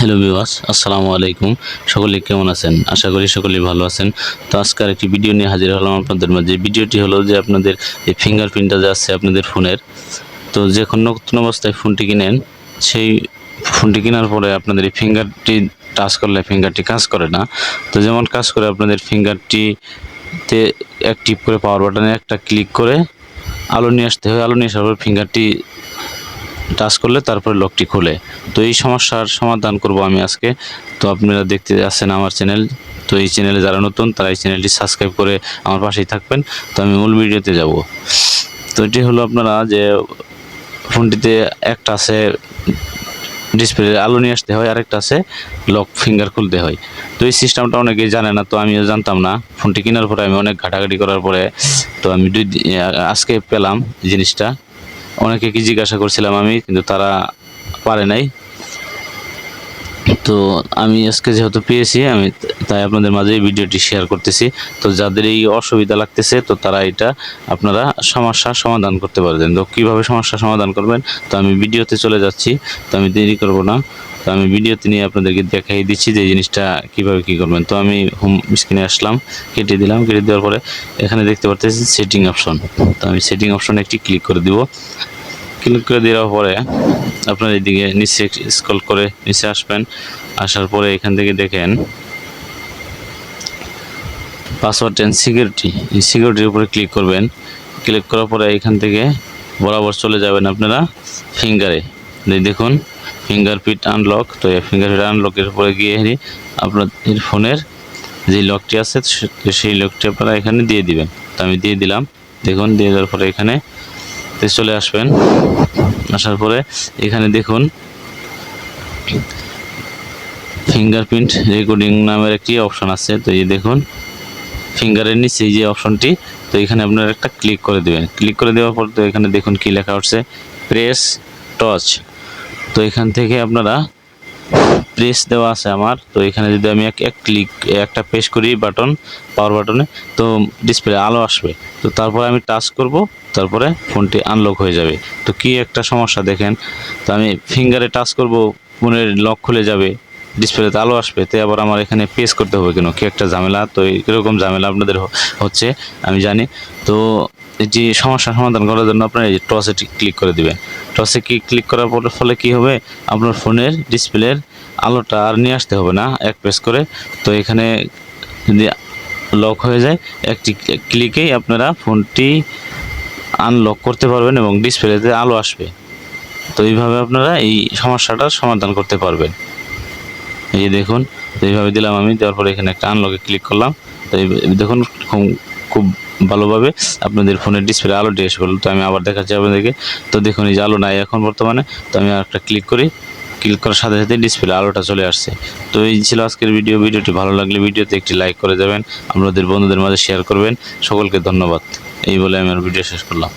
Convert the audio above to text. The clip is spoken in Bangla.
হ্যালো বিওয়াস আসসালামু আলাইকুম। সকলে কেমন আছেন? আশা করি সকলেই ভালো আছেন। তো আজকের একটি ভিডিও নিয়ে হাজির হলাম আপনাদের মাঝে। ভিডিওটি হলো যে আপনাদের এই ফিঙ্গারপ্রিন্টটা যে আছে আপনাদের ফোনের, তো যে কোনো নতুন অবস্থায় ফোনটি কিনেন, সেই ফোনটি কেনার পরে আপনাদের এই ফিঙ্গারটি টাচ করলে ফিঙ্গারটি কাজ করে না। তো যেমন কাজ করে আপনাদের ফিঙ্গারটিতে অ্যাক্টিভ করে পাওয়ার বাটনে একটা ক্লিক করে আলো নিয়ে আসতে হয়। আলো নিয়ে আসার পর ফিঙ্গারটি টাচ করলে তারপরে লকটি খুলে। তো এই সমস্যার সমাধান করব আমি আজকে। তো আপনারা দেখতে আসছেন আমার চ্যানেল তো এই চ্যানেলে যারা নতুন, তারা এই চ্যানেলটি সাবস্ক্রাইব করে আমার পাশেই থাকবেন। তো আমি মূল ভিডিওতে যাব। তো এটি হলো আপনারা যে ফোনটিতে একটা আছে ডিসপ্লে, আলো নিয়ে আসতে হয়, আরেকটা আছে লক ফিঙ্গার খুলতে হয়। তো এই সিস্টেমটা অনেকেই জানে না, তো আমিও জানতাম না। ফোনটি কেনার পরে আমি অনেক ঘাটাঘাটি করার পরে তো আমি দুই আজকে পেলাম জিনিসটা। অনেকে কি জিজ্ঞাসা করছিলাম আমি, কিন্তু তারা পারে নাই। তো আমি আজকে যেহেতু পেয়েছি, আমি তাই আপনাদের মাঝে এই ভিডিওটি শেয়ার করতেছি। তো যাদের এই অসুবিধা লাগতেছে, তো তারা এটা আপনারা সমস্যার সমাধান করতে পারবেন। তো কীভাবে সমস্যার সমাধান করবেন, তো আমি ভিডিওতে চলে যাচ্ছি। তো আমি দেরি করব না। তো আমি ভিডিওতে নিয়ে আপনাদেরকে দেখাই দিচ্ছি যে জিনিসটা কীভাবে কী করবেন। তো আমি হোম স্ক্রিনে আসলাম, কেটে দিলাম, কেটে দেওয়ার পরে এখানে দেখতে পাচ্ছেন সেটিং অপশন তো আমি সেটিং অপশনে একটি ক্লিক করে দিব। ক্লিক করে দেওয়ার পরে আপনার এদিকে নিচে স্ক্রল করে নিচে আসবেন। আসার পরে এখান থেকে দেখেন পাসওয়ার্ড অ্যান্ড সিকিউরিটি এই সিকিউরিটির উপরে ক্লিক করবেন। ক্লিক করার পরে এখান থেকে বরাবর চলে যাবেন আপনারা ফিঙ্গারে দেখুন ফিঙ্গারপ্রিন্ট আনলক তো এই ফিঙ্গারপ্রিন্ট আনলকের উপরে গিয়ে আপনার ফোনের যে লকটি আছে সেই লকটি আপনারা এখানে দিয়ে দিবেন। তো আমি দিয়ে দিলাম। দেখুন, দিয়ে দেওয়ার পরে এখানে চলে আসবেন। আসার পরে এখানে দেখুন ফিঙ্গারপ্রিন্ট রেকর্ডিং নামের একটি অপশন আছে। তো এই দেখুন ফিঙ্গারের নিচে যে অপশনটি তো এখানে আপনারা একটা ক্লিক করে দেবেন। ক্লিক করে দেওয়ার পর তো এখানে দেখুন কি লেখা উঠছে প্রেস টচ তো এখান থেকে আপনারা প্রেস দেওয়া আছে আমার। তো এখানে যদি আমি এক এক ক্লিক একটা প্রেস করি বাটন পাওয়ার বাটনে তো ডিসপ্লে আলো আসবে। তো তারপরে আমি টাচ করব, তারপরে ফোনটি আনলক হয়ে যাবে। তো কি একটা সমস্যা দেখেন। তো আমি ফিঙ্গারে টাচ করব ফোনের লক খুলে যাবে। ডিসপ্লেতে আলো আসবে, তো আবার আমার এখানে পেস করতে হবে কেন? কি একটা ঝামেলা? তো এরকম ঝামেলা আপনাদের হচ্ছে, আমি জানি। তো যে সমস্যার সমাধান করার জন্য আপনার এই টসে ক্লিক করে দিবেন। টসে কি ক্লিক করার পর ফলে কি হবে? আপনার ফোনের ডিসপ্লের আলোটা আর নিয়ে আসতে হবে না, এক প্রেস করে। তো এখানে যদি লক হয়ে যায়, একটি ক্লিকেই আপনারা ফোনটি আনলক করতে পারবেন এবং ডিসপ্লেতে আলো আসবে। তো এইভাবে আপনারা এই সমস্যাটার সমাধান করতে পারবেন। এই যে দেখুন এইভাবে দিলাম আমি, দেওয়ার পরে এখানে একটা আনলকে ক্লিক করলাম। তো দেখুন, খুব- ভালোভাবে আপনাদের ফোনের ডিসপ্লে আলোটি এসে পড়ল। তো আমি আবার দেখাচ্ছি আপনাদেরকে। তো দেখুন, এই যে আলো নাই এখন বর্তমানে, তো আমি আর একটা ক্লিক করি। ক্লিক করার সাথে সাথে ডিসপ্লে আলোটা চলে আসছে। তো এই ছিল আজকের ভিডিও ভিডিওটি ভালো লাগলে ভিডিওতে একটি লাইক করে যাবেন। আপনাদের বন্ধুদের মাঝে শেয়ার করবেন। সকলকে ধন্যবাদ। এই বলে আমি আমার ভিডিও শেষ করলাম।